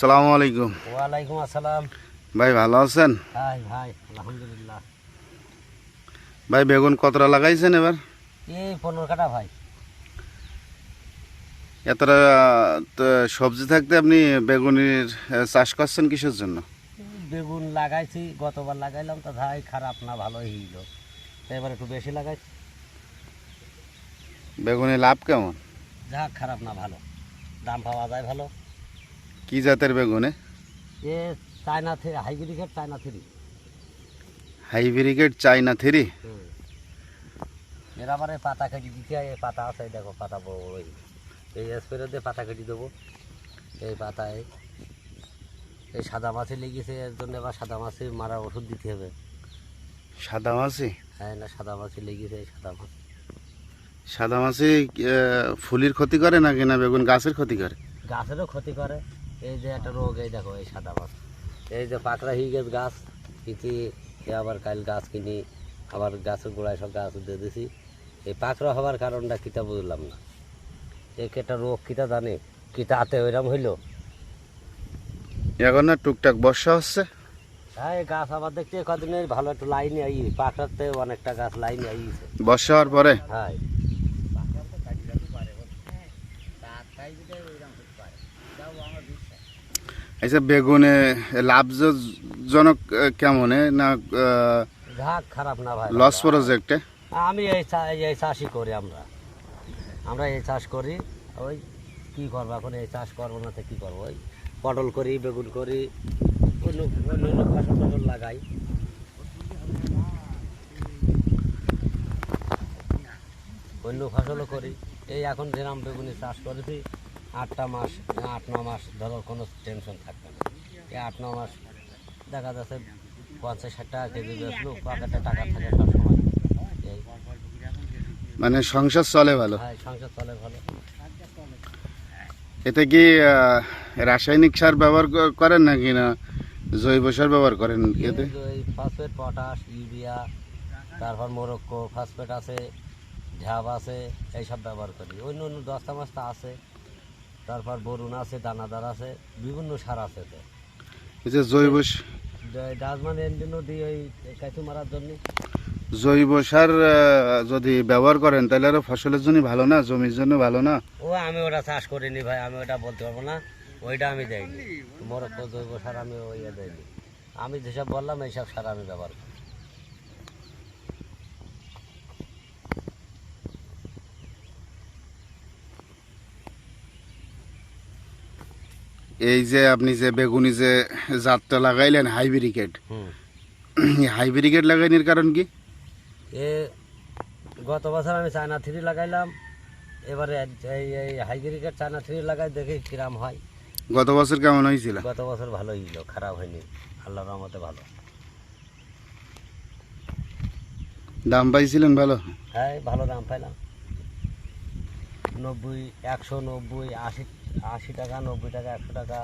সালামু আলাইকুম। ওয়ালাইকুম আসসালাম। ভাই ভালো আছেন? হাই ভাই আলহামদুলিল্লাহ। ভাই বেগুন কতটা লাগাইছেন এবার? এই পনেরো কাটা ভাই। এতটা সবজি থাকতে আপনি বেগুনের চাষ করছেন কিসের জন্য? বেগুন লাগাইছি গতবার লাগাইলাম তো ভাই খারাপ না ভালো হইল। এবার একটু বেশি লাগাইছি বেগুনে লাভ কেমন? যা খারাপ না ভালো। দাম পাওয়া যায় ভালো। কি জাতের বেগুনে এ? চায়না থ্রি হাইব্রিডের চায়না থ্রি। হাইব্রিকেট চাইনা থ্রি? এর আবার পাতা কেটে দিতে হয় পাতা আছে দেখো পাতা বড় বড় এই। স্প্রে দিয়ে পাতা কেটে দেবো। এই পাতায় এই সাদা মাছি লেগেছে এর জন্য এবার সাদা মাছি মারার ওষুধ দিতে হবে। সাদা মাছি? হ্যাঁ না সাদা মাছি লেগেছে এই সাদা মাছি। সাদা মাছি ফুলির ক্ষতি করে নাকি না বেগুন গাছের ক্ষতি করে? গাছেরও ক্ষতি করে। এই যে একটা রোগ এই দেখো এই সাদা মাছ এই যে পাকড়া হয়ে গেছে গাছ এ আবার কাল গাছ কিনি আবার গাছের গোড়ায় সব গাছ দিয়ে দিছি। এই পাকড়া হওয়ার কারণটা কিতা বুঝলাম না। এই একটা রোগ কিতা জানে কিতা হাতে ওইরকম হইল। এখন না টুকটাক বর্ষা হচ্ছে। হ্যাঁ এই গাছ আবার দেখছি কদিনের ভালো একটু লাইনে আই পাকড়াতে অনেকটা গাছ লাইনে আইছে বর্ষা হওয়ার পরে? হ্যাঁ। আচ্ছা বেগুনে লাভজনক কেমন? না খারাপ না ভাই লস প্রজেক্টে আমি এই এই চাষই করি আমরা। আমরা এই চাষ করি ওই কি করব এখন? এই চাষ করব না তো কী করব? ওই পটল করি বেগুন করি অন্য অন্য ফসল টসল লাগাই। অন্য ফসলও করি। এই এখন যেরাম বেগুনি চাষ করেছি আটটা মাস আট ন মাস ধরো কোনো টেনশন থাকবে না। এই আট ন মাস দেখা যাচ্ছে পঞ্চাশ ষাট টাকা কেজি বেচলো পকেটে টাকা থাকে সবসময় মানে সংসার চলে ভালো? হ্যাঁ সংসার চলে ভালো। এতে কি রাসায়নিক সার ব্যবহার করেন নাকি না? জৈব সার ব্যবহার করেন এতে? ফসফেট পটাশ ইউরিয়া তারপর মোরক্কো ফসফেট আছে ঝাব আছে এইসব ব্যবহার করি। অন্য অন্য দশটা মাছটা আছে। তারপর বরুণ আছে দানাদার আছে বিভিন্ন সার আছে তো এই যে জৈব স- ডাজমান এন্ডিনও দিই ওই কাঁচু মারার জন্য। জৈব সার যদি ব্যবহার করেন তাহলে আরও ফসলের জন্য ভালো না জমির জন্য ভালো না? ও আমি ওটা চাষ করিনি ভাই আমি ওটা বলতে পারব না। ওইটা আমি দেয়নি মোরক্কো জৈব সার আমি ওই ইয়ে দেয়নি আমি যেসব বললাম এইসব সার আমি ব্যবহার করি। এই যে আপনি যে বেগুনি যে জাতটা লাগাইলেন হাইব্রিকেট হাইব্রিকেট লাগাইনির কারণ কি? এ গত বছর আমি চায়না থ্রি লাগাইলাম এবারে এই হাইব্রিডের চায়না থ্রি লাগাই দেখি কিরাম হয়। গত বছর কেমন হয়েছিল? গত বছর ভালো হইল খারাপ হয়নি আল্লাহর রহমতে ভালো। দাম পাইছিলেন ভালো? হ্যাঁ ভালো দাম পাইলাম। নব্বই একশো নব্বই আশি আশি টাকা নব্বই টাকা একশো টাকা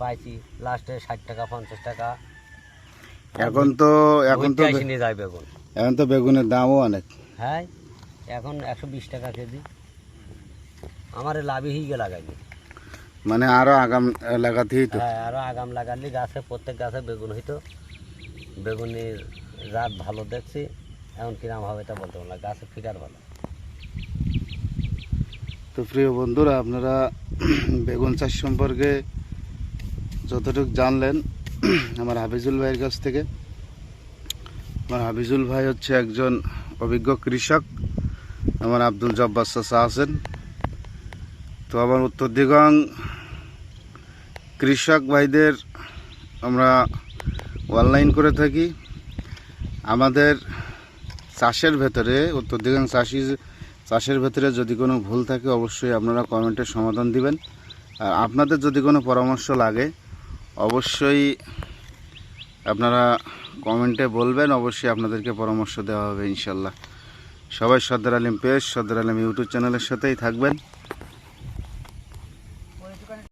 পাইছি। লাস্টে ষাট টাকা পঞ্চাশ টাকা। এখন তো এখন তো নিয়ে যায় বেগুন। এখন তো বেগুনের দামও অনেক। হ্যাঁ এখন একশো বিশ টাকা কেজি। আমার লাভই হিগে লাগাইনি মানে আরও আগাম লাগাতেই তো হ্যাঁ আরও আগাম লাগালে গাছে প্রত্যেক গাছে বেগুন হইতো। বেগুনের জাত ভালো দেখছি। এখন কিরাম হবে তা বলতে পারলাম গাছে ফিটার ভালো। তো প্রিয় বন্ধুরা, আপনারা বেগুন চাষ সম্পর্কে যতটুকু জানলেন, আমার হাফিজুল ভাইয়ের কাছ থেকে। আমার হাফিজুল ভাই হচ্ছে একজন অভিজ্ঞ কৃষক। আমার আব্দুল জব্বার চাচা আছেন। তো আমার উত্তর দিগং কৃষক ভাইদের আমরা অনলাইন করে থাকি। আমাদের চাষের ভেতরে, উত্তর দিগাং চাষি চাষের ভেতরে যদি কোনো ভুল থাকে, অবশ্যই আপনারা কমেন্টে সমাধান দিবেন। আর আপনাদের যদি কোনো পরামর্শ লাগে, অবশ্যই আপনারা কমেন্টে বলবেন, অবশ্যই আপনাদেরকে পরামর্শ দেওয়া হবে ইনশাল্লাহ। সবাই সর্দার আলিম পেশ সর্দার আলিম ইউটিউব চ্যানেলের সাথেই থাকবেন।